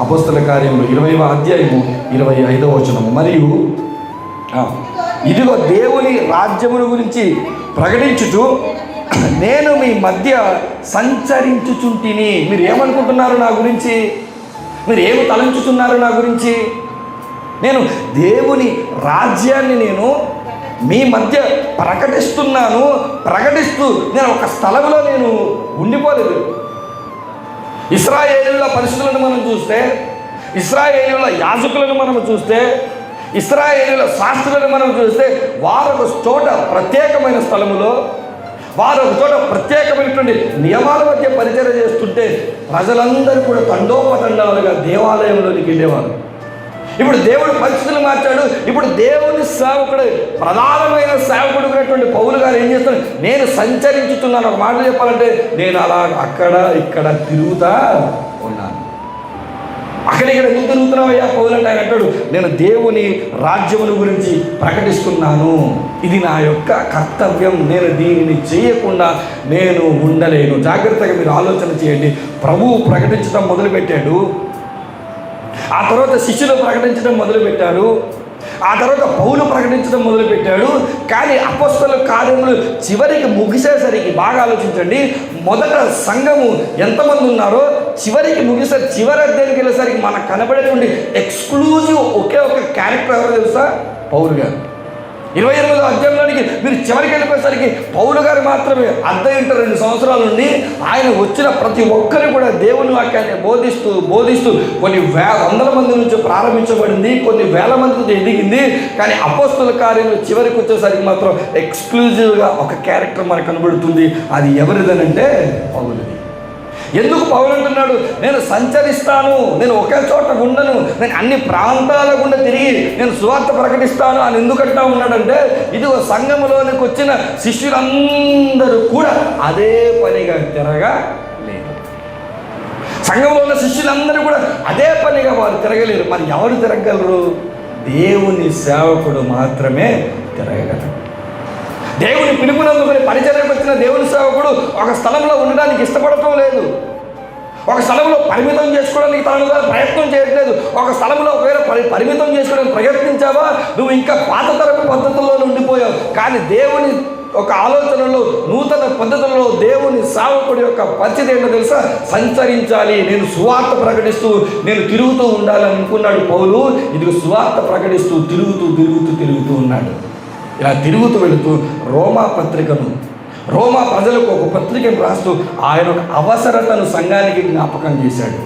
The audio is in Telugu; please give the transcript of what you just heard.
అపస్తుల కార్యంలో ఇరవైవ అధ్యాయము ఇరవై ఐదవ వచనము. మరియు ఇదిగో దేవుని రాజ్యమును గురించి ప్రకటించుచు నేను మీ మధ్య సంచరించుచుంటిని. మీరు ఏమనుకుంటున్నారు నా గురించి? మీరు ఏమి తలంచుతున్నారు నా గురించి? నేను దేవుని రాజ్యాన్ని నేను మీ మధ్య ప్రకటిస్తున్నాను ప్రకటిస్తూ నేను ఒక స్థలంలో నేను ఉండిపోలేదు. ఇస్రాయేలుల పరిస్థితులను మనం చూస్తే ఇస్రాయేలుల యాజకులను మనం చూస్తే ఇస్రాయేలుల శాస్త్రులను మనం చూస్తే వారొక చోట ప్రత్యేకమైన స్థలములో వారు ఒక చోట ప్రత్యేకమైనటువంటి నియమాల మధ్య పరిచయం చేస్తుంటే ప్రజలందరూ కూడా తండోపతండాలుగా దేవాలయంలోనికి వెళ్ళేవారు. ఇప్పుడు దేవుడు పరిస్థితులు మార్చాడు. ఇప్పుడు దేవుని సేవకుడు ప్రధానమైన సేవకుడు ఉన్నటువంటి పౌలు గారు ఏం చేస్తాడు నేను సంచరించుతున్నాను ఒక మాట చెప్పాలంటే నేను అలా అక్కడ ఇక్కడ తిరుగుతా ఉన్నాను. అక్కడ ఇక్కడ ఎందుకు తిరుగుతున్నావయ్యా పౌలు అంటే ఆయన అంటాడు నేను దేవుని రాజ్యమును గురించి ప్రకటిస్తున్నాను. ఇది నా యొక్క కర్తవ్యం. నేను దీనిని చేయకుండా నేను ఉండలేను. జాగ్రత్తగా మీరు ఆలోచన చేయండి. ప్రభువు ప్రకటించడం మొదలుపెట్టాడు. ఆ తర్వాత శిష్యులు ప్రకటించడం మొదలుపెట్టారు. ఆ తర్వాత పౌలు ప్రకటించడం మొదలుపెట్టాడు. కానీ అపస్తుల కార్యములు చివరికి ముగిసేసరికి బాగా ఆలోచించండి మొదట సంఘము ఎంతమంది ఉన్నారో చివరికి ముగిసే చివరి అధ్యయనకి వెళ్ళేసరికి మనకు కనబడేటువంటి ఎక్స్క్లూజివ్ ఒకే ఒక క్యారెక్టర్ ఎవరో తెలుసా? పౌరు గారు. ఇరవై ఎనిమిదో అధ్యాయంలోనికి మీరు చివరికి వెళ్ళిపోయేసరికి పౌలు గారు మాత్రమే అద్దె రెండు సంవత్సరాల నుండి ఆయన వచ్చిన ప్రతి ఒక్కరు కూడా దేవుని వాక్యాన్ని బోధిస్తూ బోధిస్తూ కొన్ని వే వందల మంది నుంచి ప్రారంభించబడింది కొన్ని వేల మంది ఎదిగింది. కానీ అపోస్తుల కార్యంలో చివరికి వచ్చేసరికి మాత్రం ఎక్స్క్లూజివ్గా ఒక క్యారెక్టర్ మనకు కనబడుతుంది. అది ఎవరిదనంటే పౌలుది. ఎందుకు పౌరంటున్నాడు నేను సంచరిస్తాను నేను ఒకే చోట ఉండను నేను అన్ని ప్రాంతాల గుండా తిరిగి నేను సువార్త ప్రకటిస్తాను అని ఎందుకంటా ఉన్నాడంటే ఇది ఒక సంఘంలోనికి వచ్చిన శిష్యులందరూ కూడా అదే పనిగా తిరగా లేదు. సంఘంలో ఉన్న శిష్యులందరూ కూడా అదే పనిగా వారు తిరగలేరు. మరి ఎవరు తిరగలరు దేవుని సేవకుడు మాత్రమే తిరగలరు దేవుని పిలుపునందుకుని పరిచయం వచ్చిన దేవుని సేవకుడు ఒక స్థలంలో ఉండడానికి ఇష్టపడటం లేదు. ఒక స్థలంలో పరిమితం చేసుకోవడానికి తనను తాను ప్రయత్నం చేయట్లేదు. ఒక స్థలంలో ఒకవేళ పరి పరిమితం చేసుకోవడానికి ప్రయత్నించావా? నువ్వు ఇంకా పాత తరపు పద్ధతుల్లో ఉండిపోయావు. కానీ దేవుని ఒక ఆలోచనలో నూతన పద్ధతుల్లో దేవుని సావకుడి యొక్క పరిస్థితి ఏంటో తెలుసా? సంచరించాలి. నేను సువార్త ప్రకటిస్తూ నేను తిరుగుతూ ఉండాలని అనుకున్నాడు పౌలు. ఇది సువార్త ప్రకటిస్తూ తిరుగుతూ తిరుగుతూ తిరుగుతూ ఉన్నాడు. ఇలా తిరుగుతూ వెళుతూ రోమా పత్రికను రోమా ప్రజలకు ఒక పత్రికను రాస్తూ ఆయన ఒక అవసరతను సంఘానికి జ్ఞాపకం చేశాడు.